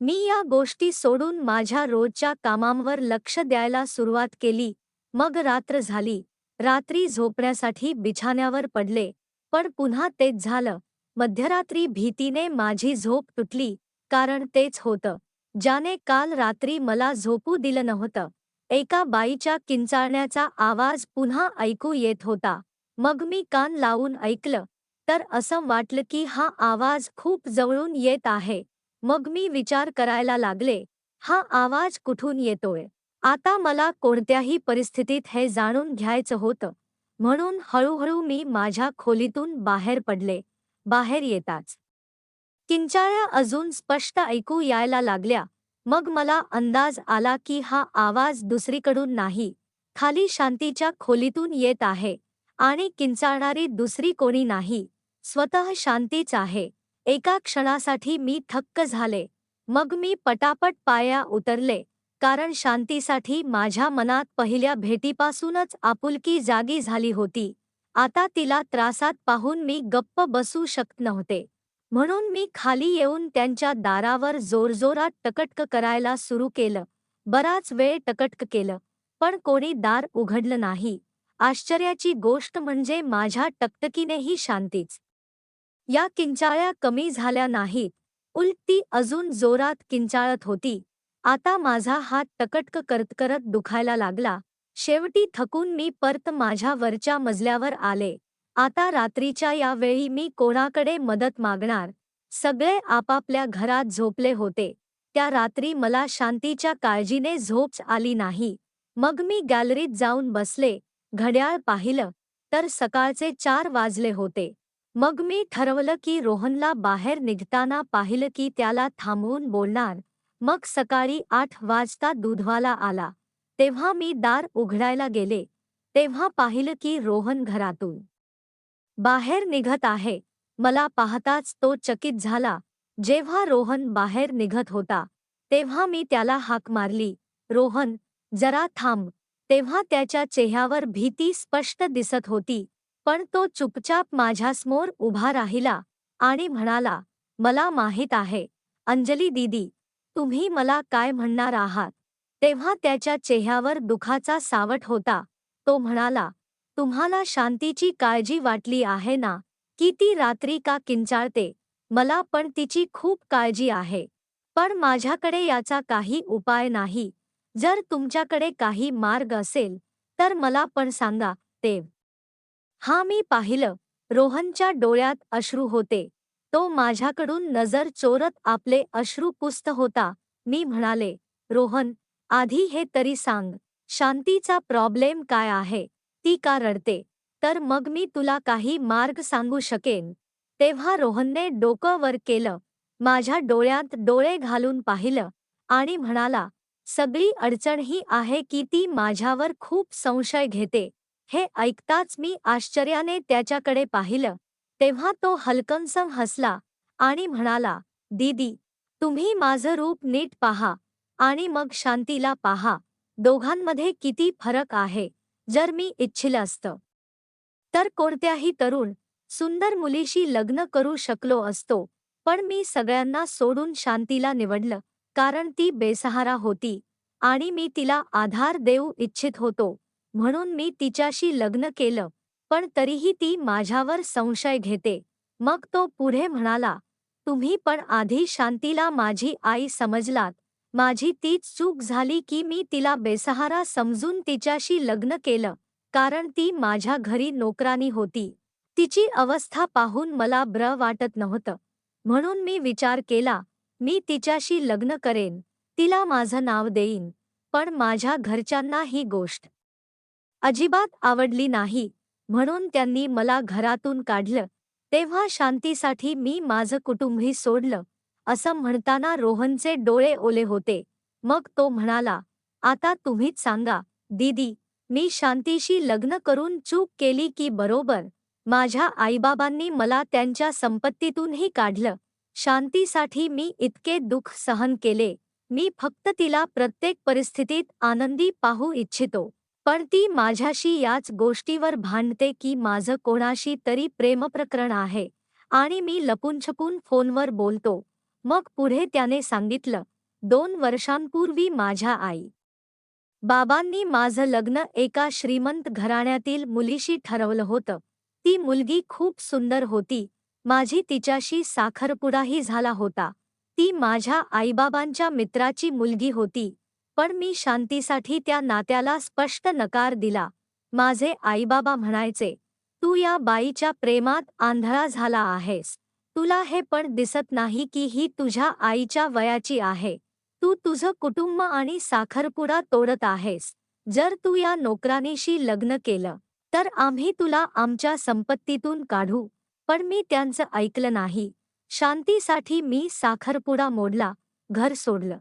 मी या गोष्टी सोडून माझ्या रोजच्या कामांवर लक्ष द्यायला सुरुवात केली. मग रात्र झाली. रात्री झोपण्यासाठी बिछाण्यावर पडले. पण पुन्हा तेच झालं. मध्यरात्री भीतीने माझी झोप तुटली. कारण तेच होतं. ज्याने काल रात्री मला झोपू दिलं नव्हतं. एका बाईच्या किंचाळण्याचा आवाज पुन्हा ऐकू येत होता. मग मी कान लावून ऐकलं. तर असं वाटलं की हा आवाज खूप जवळून येत आहे. मग मी विचार करायला लागले हा आवाज कुठून येतोय? आता मला कोणत्याही परिस्थितीत हे जाणून घ्यायचं होतं. म्हणून हळूहळू मी माझ्या खोलीतून बाहेर पडले. बाहेर येताच. किंचाळ्या अजून स्पष्ट ऐकू यायला लागल्या. मग मला अंदाज आला की हा आवाज दुसरीकडून नाही. खाली शांतीच्या खोलीतून येत आहे आणि किंचाळणारी दुसरी कोणी नाही. स्वतः शांतीच आहे. एका क्षणासाठी मी थक्क झाले. मग मी पटापट पाया उतरले कारण शांतीसाठी माझ्या मनात पहिल्या भेटीपासूनच आपुलकी जागी झाली होती. आता तिला त्रासात पाहून मी गप्प बसू शकत नव्हते. म्हणून मी खाली येऊन त्यांच्या दारावर जोरजोरात टकटक करायला सुरू केलं. बराच वेळ टकटक केलं पण कोणी दार उघडलं नाही. आश्चर्याची गोष्ट म्हणजे माझ्या टकटकीनेही शांतीच. या किंचाळ्या कमी झाल्या नाहीत. उलट ती अजून जोरात किंचाळत होती. आता माझा हात टकटक करत करत दुखायला लागला. शेवटी थकून मी परत माझ्या वरच्या मजल्यावर आले. आता रात्रीच्या या वेळी मी कोणाकडे मदत मागणार? सगळे आपापल्या घरात झोपले होते. त्या रात्री मला शांतीच्या काळजीने झोप आली नाही. मग मी गॅलरीत जाऊन बसले. घड्याळ पाहिलं. तर सकाळचे चार वाजले होते. मग मी ठरवलं की रोहनला बाहेर निघताना पाहिलं की त्याला थांबवून बोलणार. मग सकाळी आठ वाजता दूधवाला आला. तेव्हा मी दार उघडायला गेले. तेव्हा पाहिलं की रोहन घरातून बाहेर निघत आहे. मला पाहताच तो चकित झाला. जेव्हा रोहन बाहेर निघत होता तेव्हा मी त्याला हाक मारली. रोहन जरा थांब. तेव्हा त्याच्या चेहऱ्यावर भीती स्पष्ट दिसत होती. पण तो चुपचाप माझ्यासमोर उभा राहिला आणि म्हणाला मला माहीत आहे. अंजली दीदी तुम्ही मला काय म्हणणार आहात? तेव्हा त्याच्या चेहऱ्यावर दुखाचा सावट होता. तो म्हणाला तुम्हाला शांतीची काळजी वाटली आहे ना? की ती रात्री का किंचाळते? मला पण तिची खूप काळजी आहे. पण माझ्याकडे याचा काही उपाय नाही. जर तुमच्याकडे काही मार्ग असेल तर मला पण सांगा तेव हा मी पाहिलं. रोहनच्या डोळ्यात अश्रू होते. तो माझ्याकडून नजर चोरत आपले अश्रू पुस्त होता. मी म्हणाले रोहन आधी हे तरी सांग. शांतीचा प्रॉब्लेम काय आहे? ती का रडते? तर मग मी तुला काही मार्ग सांगू शकेन. तेव्हा रोहनने डोकं वर केलं. माझ्या डोळ्यात डोळे घालून पाहिलं आणि म्हणाला सगळी अडचण ही आहे की ती माझ्यावर खूप संशय घेते. हे ऐकताच मी आश्चर्याने त्याच्याकडे पाहिलं. तेव्हा तो हलकनसम हसला आणि म्हणाला दीदी तुम्ही माझं रूप नीट पहा आणि मग शांतीला पहा. दोघांमध्ये किती फरक आहे जर मी इच्छिलं असतं. तर कोणत्याही तरुण सुंदर मुलीशी लग्न करू शकलो असतो पण मी सगळ्यांना सोडून शांतीला निवडलं कारण ती बेसहारा होती आणि मी तिला आधार देऊ इच्छित होतो. म्हणून मी तिच्याशी लग्न केलं पण तरीही ती माझ्यावर संशय घेते. मग तो पुढे म्हणाला तुम्ही पण आधी शांतीला माझी आई समजलात. माझी तीच चूक झाली की मी तिला बेसहारा समजून तिच्याशी लग्न केलं कारण ती माझ्या घरी नोकरानी होती. तिची अवस्था पाहून मला ब्र वाटत नव्हतं. म्हणून मी विचार केला मी तिच्याशी लग्न करेन तिला माझं नाव देईन पण माझ्या घरच्यांना ही गोष्ट अजिबात आवडली नाही. म्हणून त्यांनी मला घरातून काढलं. तेव्हा शांतीसाठी मी माझं कुटुंबही सोडलं. असं म्हणताना रोहनचे डोळे ओले होते. मग तो म्हणाला आता तुम्हीच सांगा दीदी मी शांतीशी लग्न करून चूक केली की बरोबर? माझ्या आईबाबांनी मला त्यांच्या संपत्तीतूनही काढलं. शांतीसाठी मी इतके दुःख सहन केले. मी फक्त तिला प्रत्येक परिस्थितीत आनंदी पाहू इच्छितो. पण ती माझ्याशी याच गोष्टीवर भांडते की माझं कोणाशी तरी प्रेमप्रकरण आहे. आणि मी लपूनछपून फोनवर बोलतो. मग पुढे त्याने सांगितलं दोन वर्षांपूर्वी माझ्या आई बाबांनी माझं लग्न एका श्रीमंत घराण्यातील मुलीशी ठरवलं होतं. ती मुलगी खूप सुंदर होती. माझी तिच्याशी साखरपुडाही झाला होता. ती माझ्या आईबाबांच्या मित्राची मुलगी होती. पण मी शांतीसाठी त्या नात्याला स्पष्ट नकार दिला. माझे आईबाबा म्हणायचे तू या बाईच्या प्रेमात आंधळा झाला आहेस. तुला हे पण दिसत नाही की ही तुझ्या आईच्या वयाची आहे. तू तुझं कुटुंब आणि साखरपुडा तोडत आहेस. जर तू या नोकरानीशी लग्न केलं तर आम्ही तुला आमच्या संपत्तीतून काढू पण मी त्यांचं ऐकलं नाही. शांतीसाठी मी साखरपुडा मोडला घर सोडलं.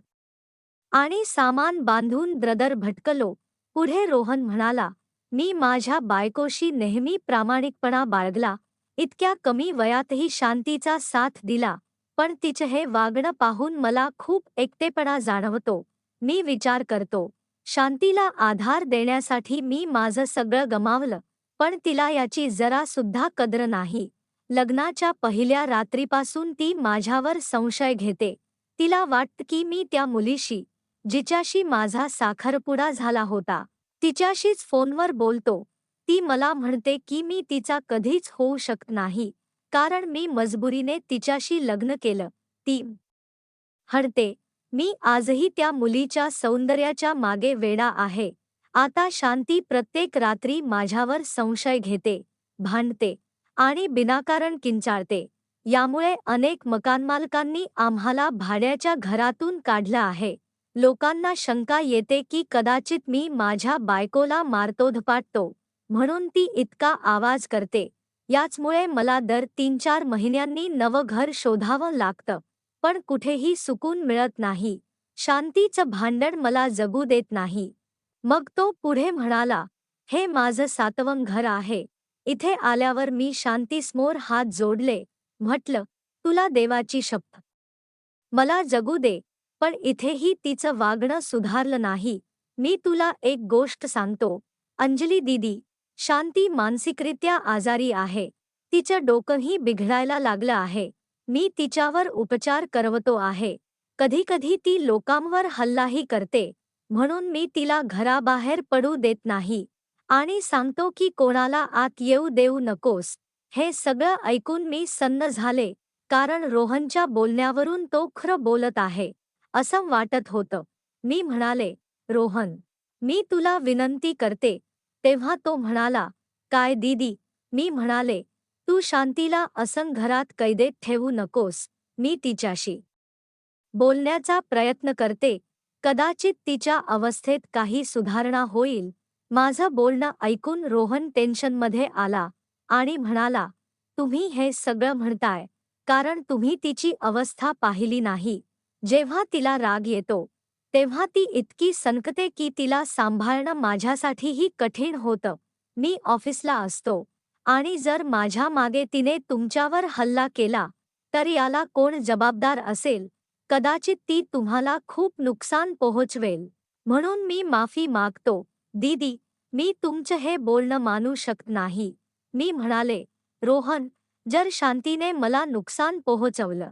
आणि सामान बांधून द्रदर भटकलो. पुढे रोहन म्हणाला मी माझ्या बायकोशी नेहमी प्रामाणिकपणा बाळगला. इतक्या कमी वयातही शांतीचा साथ दिला. पण तिचं हे वागणं पाहून मला खूप एकटेपणा जाणवतो. मी विचार करतो. शांतीला आधार देण्यासाठी मी माझं सगळं गमावलं. पण तिला याची जरा सुद्धा कद्र नाही. लग्नाच्या पहिल्या रात्रीपासून ती माझ्यावर संशय घेते. तिला वाटतं की मी त्या मुलीशी जिच्याशी माझा साखरपुडा झाला होता. तिच्याशीच फोनवर बोलतो. ती मला म्हणते की मी तिचा कधीच होऊ शकत नाही. कारण मी मजबुरीने तिच्याशी लग्न केलं. ती हडते मी आजही त्या मुलीच्या सौंदर्याच्या मागे वेडा आहे. आता शांती प्रत्येक रात्री माझ्यावर संशय घेते भांडते आणि बिनाकारण किंचाळते. यामुळे अनेक मकानमालकांनी आम्हाला भाड्याच्या घरातून काढलं आहे. लोकांना शंका येते की कदाचित मी माझ्या बायकोला मारतोधपाटतो म्हणून ती इतका आवाज करते. याचमुळे मला दर तीन चार महिन्यांनी नवं घर शोधावं लागतं पण कुठेही सुकून मिळत नाही. शांतीचं भांडण मला जगू देत नाही. मग तो पुढे म्हणाला हे माझं सातवं घर आहे. इथे आल्यावर मी शांतीसमोर हात जोडले. म्हटलं तुला देवाची शपथ. मला जगू दे. पण इथेही तिचं वागणं सुधारलं नाही. मी तुला एक गोष्ट सांगतो. अंजली दीदी शांती मानसिकरित्या आजारी आहे. तिचं डोकंही बिघडायला लागलं आहे. मी तिच्यावर उपचार करवतो आहे. कधीकधी ती लोकांवर हल्लाही करते. म्हणून मी तिला घराबाहेर पडू देत नाही. आणि सांगतो की कोणाला आत येऊ देऊ नकोस. हे सगळं ऐकून मी सन्न झाले. कारण रोहनच्या बोलण्यावरून तो खरं बोलत आहे. असं वाटत होतं. मी म्हणाले रोहन मी तुला विनंती करते. तेव्हा तो म्हणाला काय दीदी मी म्हणाले तू शांतीला असं घरात कैदेत ठेवू नकोस मी तिच्याशी बोलण्याचा प्रयत्न करते. कदाचित तिच्या अवस्थेत काही सुधारणा होईल. माझं बोलणं ऐकून रोहन टेन्शनमध्ये आला आणि म्हणाला तुम्ही हे सगळं म्हणताय कारण तुम्ही तिची अवस्था पाहिली नाही. जेव्हा तिला राग येतो तेव्हा ती इतकी सनकते की तिला सांभाळणं माझ्यासाठीही कठीण होतं. मी ऑफिसला असतो आणि जर माझ्या मागे तिने तुमच्यावर हल्ला केला तर याला कोण जबाबदार असेल? कदाचित ती तुम्हाला खूप नुकसान पोहोचवेल. म्हणून मी माफी मागतो दीदी मी तुमचं हे बोलणं मानू शकत नाही. मी म्हणाले रोहन जर शांतीने मला नुकसान पोहोचवलं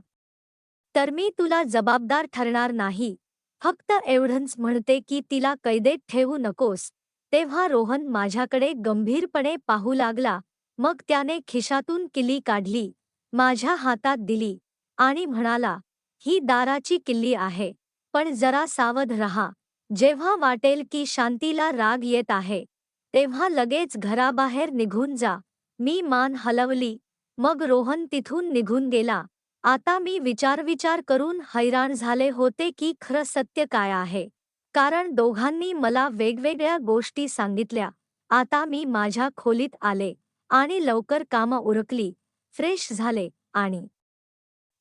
तर मी तुला जबाबदार ठरणार नाही. फक्त एवढंच म्हणते की तिला कैदेत ठेवू नकोस. तेव्हा रोहन माझ्याकडे गंभीरपणे पाहू लागला. मग त्याने खिशातून किल्ली काढली. माझ्या हातात दिली. आणि म्हणाला ही दाराची किल्ली आहे. पण जरा सावध रहा. जेव्हा वाटेल की शांतीला राग येत आहे तेव्हा लगेच घराबाहेर निघून जा. मी मान हलवली. मग रोहन तिथून निघून गेला. आता मी विचारविचार करून हैराण झाले होते की खरं सत्य काय आहे. कारण दोघांनी मला वेगवेगळ्या गोष्टी सांगितल्या. आता मी माझ्या खोलीत आले आणि लवकर कामं उरकली. फ्रेश झाले आणि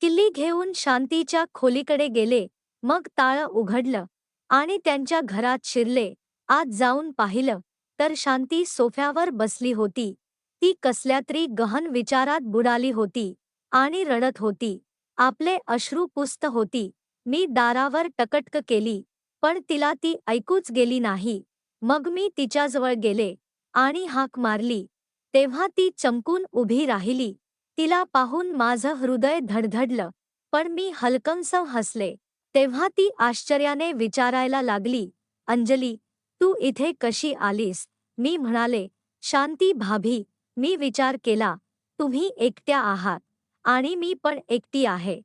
किल्ली घेऊन शांतीच्या खोलीकडे गेले. मग ताळं उघडलं आणि त्यांच्या घरात शिरले. आत जाऊन पाहिलं तर शांती सोफ्यावर बसली होती. ती कसल्या तरी गहन विचारात बुडाली होती. आणि रडत होती. आपले अश्रू पुस्त होती. मी दारावर टकटक केली पण तिला ती ऐकूच गेली नाही. मग मी तिच्याजवळ गेले आणि हाक मारली. तेव्हा ती चमकून उभी राहिली. तिला पाहून माझं हृदय धडधडलं पण मी हलकंसं हसले. तेव्हा ती आश्चर्याने विचारायला लागली अंजली तू इथे कशी आलीस? मी म्हणाले शांती भाभी. मी विचार केला तुम्ही एकट्या आहात. आणि मी पण एकटी आहे.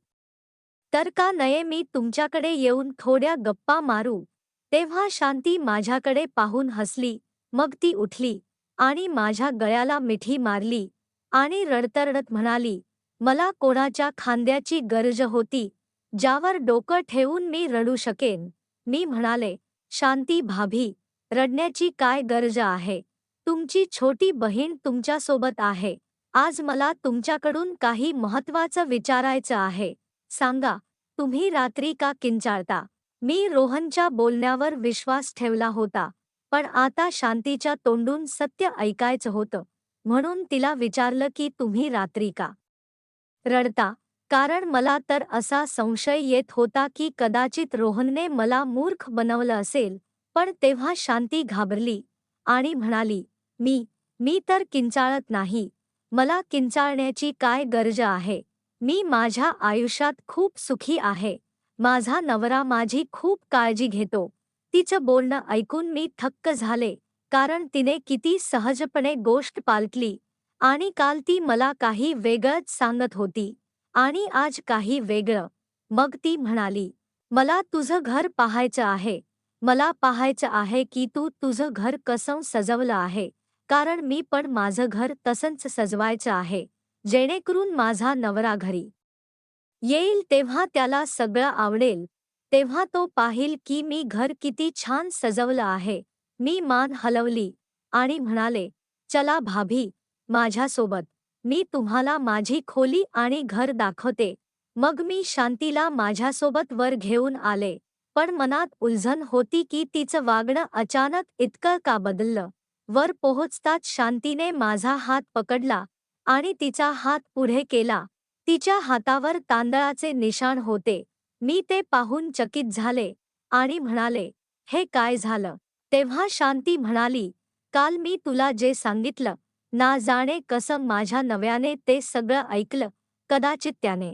तर का नये मी तुमच्याकडे येऊन थोड्या गप्पा मारू? तेव्हा शांती माझ्याकडे पाहून हसली मग ती उठली आणि माझ्या गळ्याला मिठी मारली आणि रडतरडत म्हणाली मला कोणाच्या खांद्याची गरज होती? ज्यावर डोकं ठेवून मी रडू शकेन. मी म्हणाले शांती भाभी रडण्याची काय गरज आहे? तुमची छोटी बहीण तुमच्यासोबत आहे. आज मला तुमच्याकडून काही महत्वाचं विचारायचं आहे. सांगा तुम्ही रात्री का किंचाळता? मी रोहनच्या बोलण्यावर विश्वास ठेवला होता पण आता शांतीच्या तोंडून सत्य ऐकायचं होतं म्हणून तिला विचारलं की तुम्ही रात्री का रडता? कारण मला तर असा संशय येत होता की कदाचित रोहनने मला मूर्ख बनवलं असेल पण तेव्हा शांती घाबरली आणि म्हणाली मी मी तर किंचाळत नाही. मला किंचाळण्याची काय गरज आहे? मी माझ्या आयुष्यात खूप सुखी आहे. माझा नवरा माझी खूप काळजी घेतो. तिचं बोलणं ऐकून मी थक्क झाले कारण तिने किती सहजपणे गोष्ट पालटली आणि काल ती मला काही वेगळंच सांगत होती आणि आज काही वेगळं. मग ती म्हणाली मला तुझं घर पाहायचं आहे. मला पाहायचं आहे की तू तुझं घर कसं सजवलं आहे. कारण मी पण माझं घर तसंच सजवायचं आहे जेणेकरून माझा नवरा घरी येईल तेव्हा त्याला सगळं आवडेल तेव्हा तो पाहिल की मी घर किती छान सजवलं आहे मी मान हलवली आणि म्हणाले चला भाभी माझ्यासोबत मी तुम्हाला माझी खोली आणि घर दाखवते. मग मी शांतीला माझ्यासोबत वर घेऊन आले पण मनात उलझन होती की तिचं वागणं अचानक इतकं का बदललं. वर पोहोचताच शांतीने माझा हात पकडला आणि तिचा हात पुढे केला. तिच्या हातावर तांदळाचे निशाण होते. मी ते पाहून चकित झाले आणि म्हणाले हे काय झालं तेव्हा शांती म्हणाली काल मी तुला जे सांगितलं ना जाणे कसं माझ्या नव्याने ते सगळं ऐकलं कदाचित त्याने.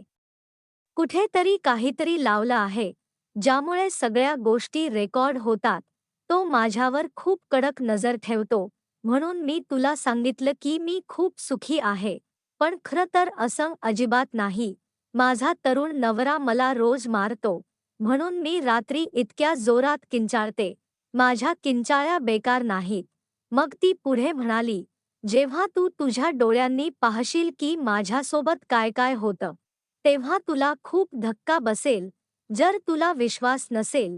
कुठेतरी काहीतरी लावलं आहे ज्यामुळे सगळ्या गोष्टी रेकॉर्ड होतात. तो माझ्यावर खूप कडक नजर ठेवतो. म्हणून मी तुला सांगितलं की मी खूप सुखी आहे. पण खरं तर असं अजिबात नाही. माझा तरुण नवरा मला रोज मारतो. म्हणून मी रात्री इतक्या जोरात किंचाळते. माझ्या किंचाळ्या बेकार नाहीत. मग ती पुढे म्हणाली जेव्हा तू तुझ्या डोळ्यांनी पाहशील की माझ्यासोबत काय काय होतं तेव्हा तुला खूप धक्का बसेल. जर तुला विश्वास नसेल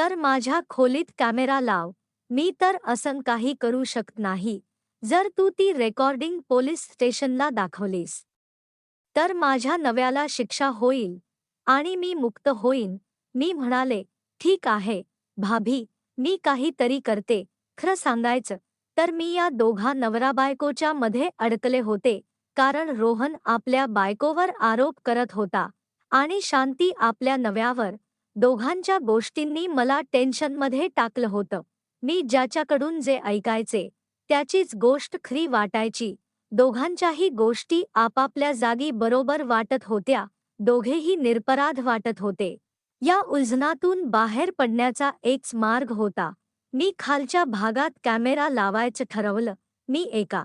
तर माझ्या खोलीत कॅमेरा लाव. मी तर असं काही करू शकत नाही. जर तू ती रेकॉर्डिंग पोलीस स्टेशनला दाखवलीस. तर माझ्या नव्याला शिक्षा होईल. आणि मी मुक्त होईन. मी म्हणाले ठीक आहे. भाभी मी काहीतरी करते. खरं सांगायचं तर मी या दोघा नवरा बायकोच्या मध्ये अडकले होते. कारण रोहन आपल्या बायकोवर आरोप करत होता. आणि शांती आपल्या नव्यावर दोघांच्या गोष्टींनी मला टेन्शनमध्ये टाकलं होतं. मी ज्याच्याकडून जे ऐकायचे त्याचीच गोष्ट खरी वाटायची. दोघांच्याही गोष्टी आपापल्या जागी बरोबर वाटत होत्या दोघेही निरपराध वाटत होते. या उलझनातून बाहेर पडण्याचा एकच मार्ग होता. मी खालच्या भागात कॅमेरा लावायचं ठरवलं. मी एका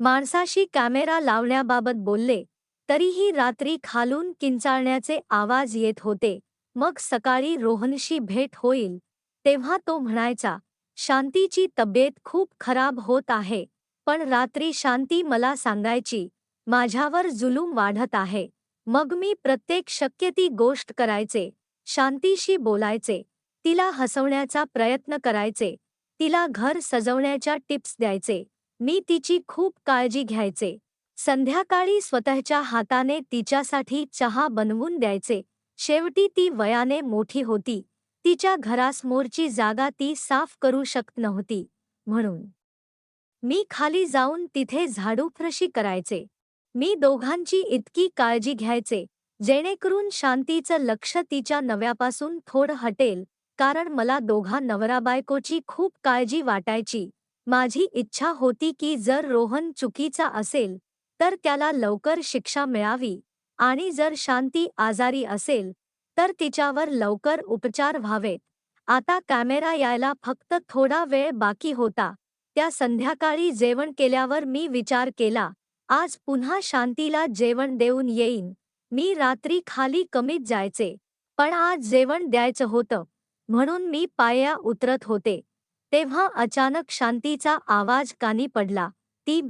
माणसाशी कॅमेरा लावण्याबाबत बोलले तरीही रात्री खालून किंचाळण्याचे आवाज येत होते. मग सकाळी रोहनशी भेट होईल. तेव्हा तो म्हणायचा शांतीची तब्येत खूप खराब होत आहे पण रात्री शांती मला सांगायची. माझ्यावर जुलूम वाढत आहे. मग मी प्रत्येक शक्य ती गोष्ट करायचे. शांतीशी बोलायचे. तिला हसवण्याचा प्रयत्न करायचे. तिला घर सजवण्याच्या टिप्स द्यायचे. मी तिची खूप काळजी घ्यायचे. संध्याकाळी स्वतःच्या हाताने तिच्यासाठी चहा बनवून द्यायचे. शेवटी ती वयाने मोठी होती. तिच्या घरासमोरची जागा ती साफ करू शकत नव्हती. म्हणून मी खाली जाऊन तिथे झाडूफ्रशी करायचे. मी दोघांची इतकी काळजी घ्यायचे जेणेकरून शांतीचं लक्ष तिच्या नव्यापासून थोडं हटेल कारण मला दोघा नवरा बायकोची खूप काळजी वाटायची. माझी इच्छा होती की जर रोहन चुकीचा असेल तर त्याला लवकर शिक्षा मिळावी. आणि जर शांती आजारी असेल तर तिच्यावर लवकर उपचार व्हावेत. आता कॅमेरा यायला फक्त थोडा वेळ बाकी होता. त्या संध्याकाळी जेवण केल्यावर मी विचार केला आज पुन्हा शांतीला जेवण देऊन येईन. मी रात्री खाली कमीत जायचे पण आज जेवण द्यायचं होतं म्हणून मी पाया उतरत होते. तेव्हा अचानक शांतीचा आवाज कानी पडला. ती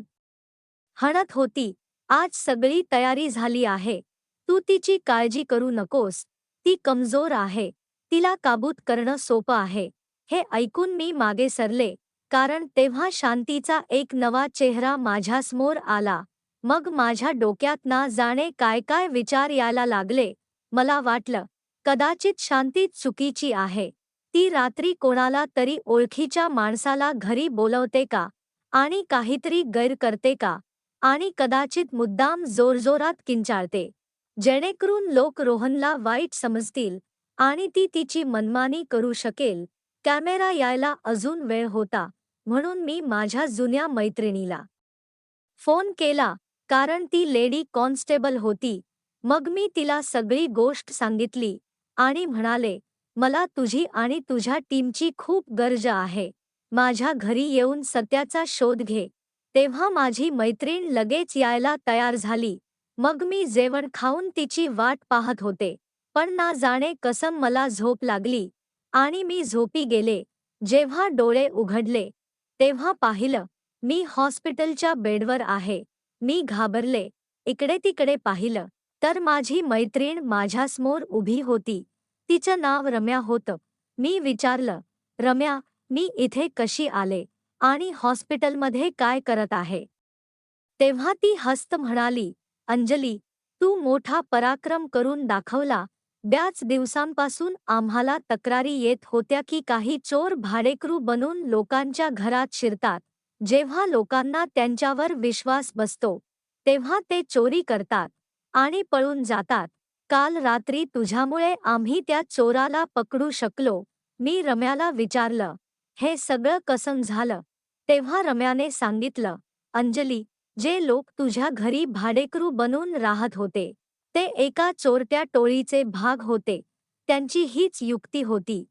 हणत होती आज सगळी तयारी झाली आहे. तू तिची काळजी करू नकोस. ती कमजोर आहे. तिला काबूत करणं सोपं आहे. हे ऐकून मी मागे सरले कारण तेव्हा शांतीचा एक नवा चेहरा माझ्यासमोर आला. मग माझ्या डोक्यात ना जाणे काय काय विचार यायला लागले. मला वाटलं कदाचित शांती चुकीची आहे. ती रात्री कोणाला तरी ओळखीच्या माणसाला घरी बोलवते का? आणि काहीतरी गैर करते का? आणि कदाचित मुद्दाम जोरजोरात किंचाळते. जेणेकरून लोक रोहनला वाईट समजतील आणि ती तिची मनमानी करू शकेल. कॅमेरा यायला अजून वेळ होता म्हणून मी माझ्या जुन्या मैत्रिणीला फोन केला कारण ती लेडी कॉन्स्टेबल होती. मग मी तिला सगळी गोष्ट सांगितली आणि म्हणाले मला तुझी आणि तुझ्या टीमची खूप गरज आहे. माझ्या घरी येऊन सत्याचा शोध घे. तेव्हा माझी मैत्रीण लगेच यायला तयार झाली. मग मी जेवण खाऊन तिची वाट पाहत होते. पण ना जाणे कसम मला झोप लागली. आणि मी झोपी गेले. जेव्हा डोळे उघडले. तेव्हा पाहिलं मी हॉस्पिटलच्या बेडवर आहे. मी घाबरले. इकडे तिकडे पाहिलं तर माझी मैत्रीण माझ्यासमोर उभी होती. तिचं नाव रम्या होतं. मी विचारलं रम्या मी इथे कशी आले? आणि हॉस्पिटलमध्ये काय करत आहे? तेव्हा ती हस्त म्हणाली अंजली तू मोठा पराक्रम करून दाखवला. ब्याच दिवसांपासून आम्हाला तक्रारी येत होत्या की काही चोर भाडेकरू बनून लोकांच्या घरात शिरतात. जेव्हा लोकांना त्यांच्यावर विश्वास बसतो तेव्हा ते चोरी करतात आणि पळून जातात. काल रात्री तुझ्यामुळे आम्ही त्या चोराला पकडू शकलो. मी रम्याला विचारलं हे सगळं कसं झालं. तेव्हा रम्याने सांगितलं अंजली जे लोक तुझ्या घरी भाडेकरू बनून राहत होते ते एका चोरट्या टोळीचे भाग होते. त्यांची हीच युक्ती होती.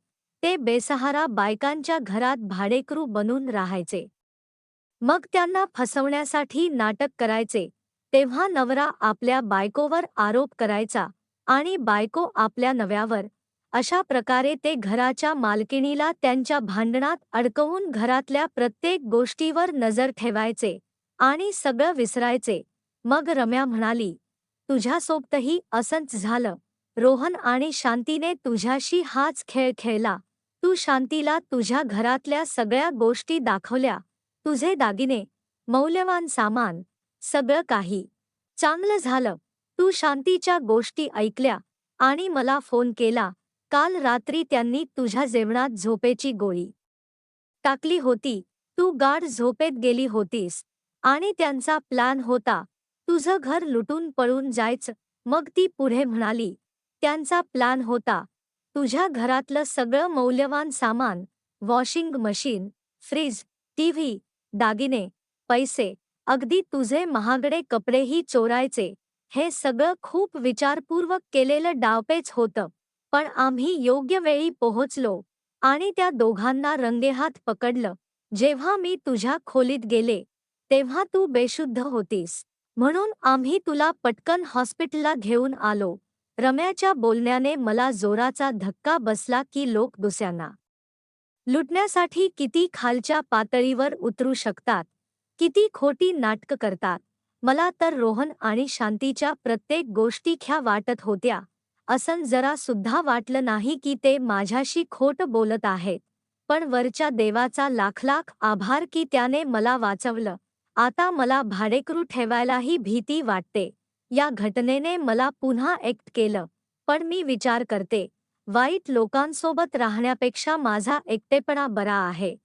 ते बेसहारा बायकांच्या घरात भाडेकरू बनून राहायचे. मग त्यांना फसवण्यासाठी नाटक करायचे. तेव्हा नवरा आपल्या बायकोवर आरोप करायचा आणि बायको आपल्या नव्यावर अशा प्रकारे ते घराच्या मालकिणीला त्यांच्या भांडणात अडकवून घरातल्या प्रत्येक गोष्टीवर नजर ठेवायचे आणि सगळं विसरायचे. मग रम्या म्हणाली तुझ्यासोबतही असंच झालं. रोहन आणि शांतीने तुझ्याशी हाच खेळ खेळला. तू शांतीला तुझ्या घरातल्या सगळ्या गोष्टी दाखवल्या. तुझे दागिने मौल्यवान सामान सगळं काही. चांगलं झालं. तू शांतीच्या गोष्टी ऐकल्या आणि मला फोन केला. काल रात्री त्यांनी तुझ्या जेवणात झोपेची गोळी टाकली होती. तू गाढ झोपेत गेली होतीस आणि त्यांचा प्लॅन होता. तुझं घर लुटून पळून जायचं. मग ती पुढे म्हणाली त्यांचा प्लॅन होता. तुझ्या घरातलं सगळं मौल्यवान सामान वॉशिंग मशीन फ्रीज टीव्ही दागिने पैसे अगदी तुझे महागडे कपडेही चोरायचे. हे सगळं खूप विचारपूर्वक केलेलं डावपेच होतं. पण आम्ही योग्य वेळी पोहोचलो आणि त्या दोघांना रंगेहात पकडलं. जेव्हा मी तुझ्या खोलीत गेले तेव्हा तू बेशुद्ध होतीस म्हणून आम्ही तुला पटकन हॉस्पिटलला घेऊन आलो. रम्याच्या बोलण्याने मला जोराचा धक्का बसला की लोक दुसऱ्यांना लुटण्यासाठी किती खालच्या पातळीवर उतरू शकतात? किती खोटी नाटकं करतात? मला तर रोहन आणि शांतीच्या प्रत्येक गोष्टी ख्या वाटत होत्या. असं जरा सुद्धा वाटलं नाही की ते माझ्याशी खोट बोलत आहेत. पण वरच्या देवाचा लाख लाख आभार की त्याने मला वाचवलं. आता मला भाडेकरू ठेवायलाही भीती वाटते. या घटनेने मला पुन्हा एक्ट केलं. पण मी विचार करते. वाईट लोकांसोबत राहण्यापेक्षा माझा एकटेपणा बरा आहे.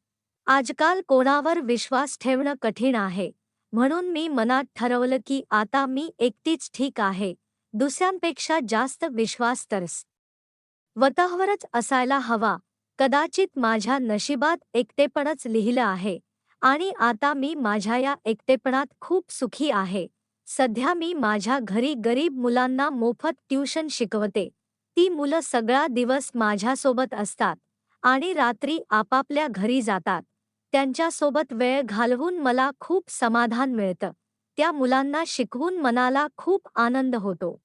आजकाल कोणावर विश्वास ठेवणं कठीण आहे. म्हणून मी मनात ठरवलं की आता मी एकटीच ठीक आहे. दुसऱ्यांपेक्षा जास्त विश्वास तरस स्वतःवरच असायला हवा. कदाचित माझ्या नशिबात एकटेपणच लिहिलं आहे. आणि आता मी माझ्या या एकटेपणात खूप सुखी आहे. सध्या मी माझ्या घरी गरीब मुलांना मोफत ट्यूशन शिकवते. ती मुलं सगळा दिवस माझ्यासोबत असतात. आणि रात्री आपापल्या घरी जातात. त्यांच्यासोबत वेळ घालवून मला खूप समाधान मिळतं. त्या मुलांना शिकवून मनाला खूप आनंद होतो.